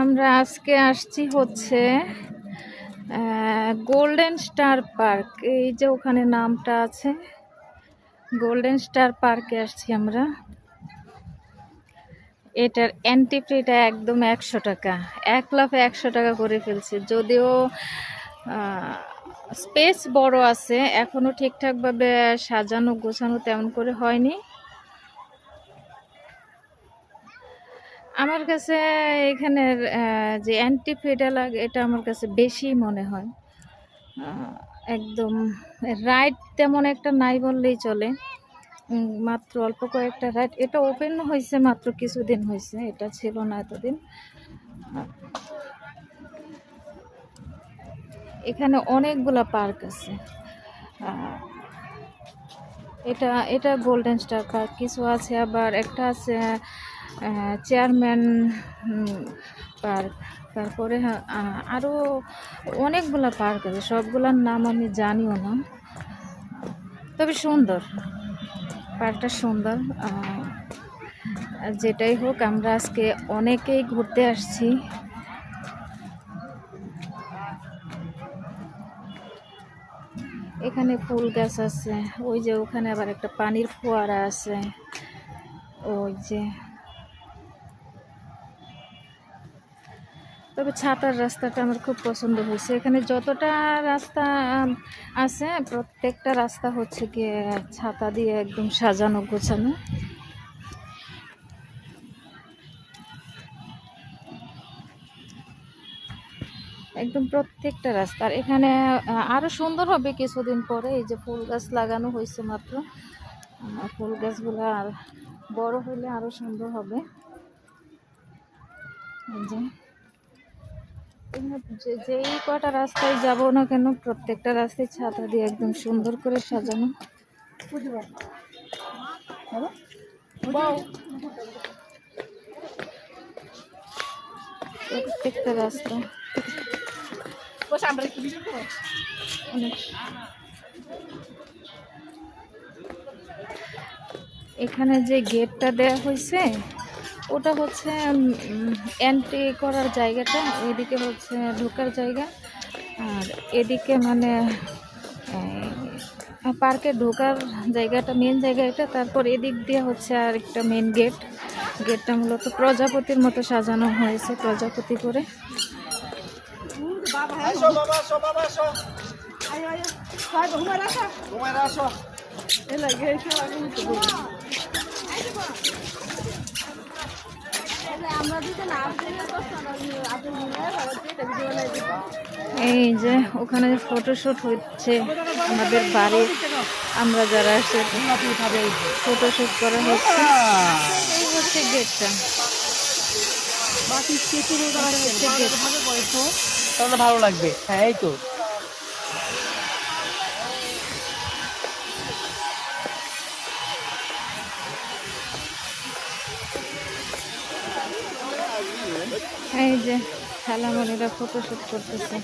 আমরা আজকে আসছি হচ্ছে গোল্ডেন স্টার পার্ক এই যে ওখানে নামটা আছে গোল্ডেন স্টার পার্কে আসছি আমরা। এটার অ্যান্টি ফ্রিটা একদম একশো টাকা। এক লাফে একশো টাকা করে ফেলছে। যদিও স্পেস বড় আছে এখনও ঠিকঠাকভাবে সাজানো গোছানো তেমন করে হয়নি। আমার কাছে এখানের যে অ্যান্টি ফেডালাগ এটা আমার কাছে বেশি মনে হয়। একদম রাইড তেমন একটা নাই বললেই চলে। মাত্র অল্প কয়েকটা রাইড এটা ওপেন হয়েছে মাত্র কিছুদিন হয়েছে, এটা ছিল না এতদিন। এখানে অনেকগুলা পার্ক আছে। এটা এটা গোল্ডেন স্টার পার্ক কিছু আছে আবার, একটা আছে চেয়ারম্যান পার্ক, তারপরে আরও অনেকগুলা পার্ক আছে, সবগুলার নাম আমি জানিও না। তবে সুন্দর, পার্কটা সুন্দর যেটাই হোক, আমরা আজকে অনেকেই ঘুরতে আসছি। এখানে ফুল গাছ আছে, ওই যে ওখানে আবার একটা পানির ফোয়ারা আছে, ওই যে তবে ছাতার রাস্তাটা আমার খুব পছন্দ হয়েছে। এখানে যতটা রাস্তা আছে প্রত্যেকটা রাস্তা হচ্ছে গিয়ে ছাতা দিয়ে একদম সাজানো গোছানো। একদম প্রত্যেকটা রাস্তা। আর এখানে আহ, আরও সুন্দর হবে কিছুদিন পরে এই যে ফুল গাছ লাগানো হয়েছে মাত্র। ফুল গাছগুলো আর বড় হলে আরও সুন্দর হবে। যে- যেই কটা রাস্তায় যাব না কেন প্রত্যেকটা রাস্তায় ছাতা দিয়ে একদম সুন্দর করে সাজানো। প্রত্যেকটা রাস্তা। এখানে যে গেটটা দেয়া হয়েছে ওটা হচ্ছে এন্ট্রি করার জায়গাটা এদিকে হচ্ছে ঢোকার জায়গা। আর এদিকে মানে পার্কে ঢোকার জায়গাটা মেন জায়গা এটা তারপর এদিক দিয়ে হচ্ছে আর একটা মেন গেট গেটটা মূলত প্রজাপতির মতো সাজানো হয়েছে প্রজাপতি করে। বাবা এই যে, ওখানে ফটোশুট হচ্ছে আমাদের বাড়ির, আমরা যারা আসে ফটোশুট করা হচ্ছে। এই হচ্ছে গেটটা তাহলে ভালো লাগবে। হ্যাঁ এই তো। এই যে খেলামণিরা ফটোশুট করতেছে।